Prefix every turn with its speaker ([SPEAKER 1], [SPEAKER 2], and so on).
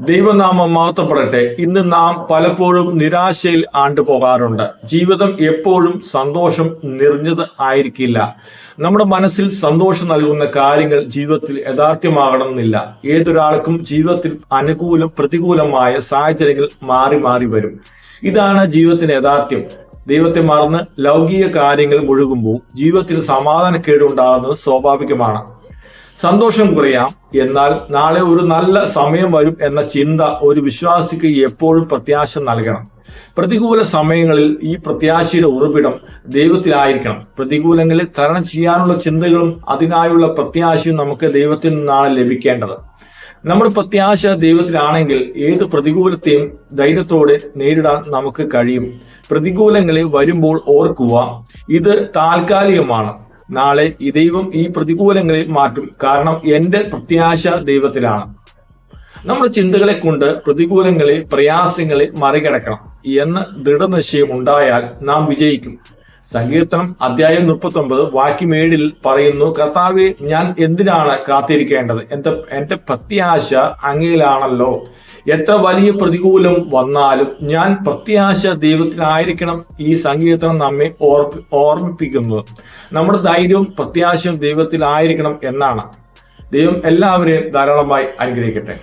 [SPEAKER 1] ദൈവനാമം മാത്രപ്പെടട്ടെ ഇന്ന് നാം പലപ്പോഴും നിരാശയിൽ ആണ്ടുപോകാറുണ്ട്. ജീവിതം എപ്പോഴും സന്തോഷം നിറഞ്ഞത് ആയിരിക്കില്ല. നമ്മുടെ മനസ്സിൽ സന്തോഷം നൽകുന്ന കാര്യങ്ങൾ ജീവിതത്തിൽ യഥാർത്ഥ്യമാകണമെന്നില്ല. ഏതൊരാൾക്കും ജീവിതത്തിൽ അനുകൂലം പ്രതികൂലമായ സാഹചര്യങ്ങൾ മാറി മാറി വരും. ഇതാണ് ജീവിതത്തിന്റെ യഥാർത്ഥ്യം. ദൈവത്തെ മറന്ന് ലൗകിക കാര്യങ്ങൾ മുഴുകുമ്പോൾ ജീവിതത്തിൽ സമാധാനക്കേടുണ്ടാകുന്നത് സ്വാഭാവികമാണ്. സന്തോഷം കുറയാം. എന്നാൽ നാളെ ഒരു നല്ല സമയം വരും എന്ന ചിന്ത ഒരു വിശ്വാസിക്ക് എപ്പോഴും പ്രത്യാശ നൽകണം. പ്രതികൂല സമയങ്ങളിൽ ഈ പ്രത്യാശയുടെ ഉറവിടം ദൈവത്തിലായിരിക്കണം. പ്രതികൂലങ്ങളിൽ തരണം ചെയ്യാനുള്ള ചിന്തകളും അതിനായുള്ള പ്രത്യാശയും നമുക്ക് ദൈവത്തിൽ നിന്നാണ് ലഭിക്കേണ്ടത്. നമ്മുടെ പ്രത്യാശ ദൈവത്തിലാണെങ്കിൽ ഏത് പ്രതികൂലത്തെയും ധൈര്യത്തോടെ നേരിടാൻ നമുക്ക് കഴിയും. പ്രതികൂലങ്ങളെ വരുമ്പോൾ ഓർക്കുക ഇത് താൽക്കാലികമാണ്. നാളെ ഈ ദൈവം ഈ പ്രതികൂലങ്ങളിൽ മാറ്റും. കാരണം എന്റെ പ്രത്യാശ ദൈവത്തിലാണ്. നമ്മുടെ ചിന്തകളെ കൊണ്ട് പ്രതികൂലങ്ങളെ പ്രയാസങ്ങളെ മറികടക്കണം. എന്ന ദൃഢനിശ്ചയം ഉണ്ടായാൽ നാം വിജയിക്കും. സങ്കീർത്തനം അധ്യായം മുപ്പത്തി ഒമ്പത് വാക്യമേഴിൽ പറയുന്നു കർത്താവെ ഞാൻ എന്തിനാണ് കാത്തിരിക്കേണ്ടത്? എന്റെ എന്റെ പ്രത്യാശ അങ്ങയിലാണല്ലോ എത്ര വലിയ പ്രതികൂലം വന്നാലും ഞാൻ പ്രത്യാശ ദൈവത്തിലായിരിക്കണം ഈ സങ്കീർത്തനം നമ്മെ ഓർപ്പി ഓർമ്മിപ്പിക്കുന്നത്. നമ്മുടെ ധൈര്യവും പ്രത്യാശയും ദൈവത്തിലായിരിക്കണം എന്നാണ്. ദൈവം എല്ലാവരെയും ധാരാളമായി അനുഗ്രഹിക്കട്ടെ.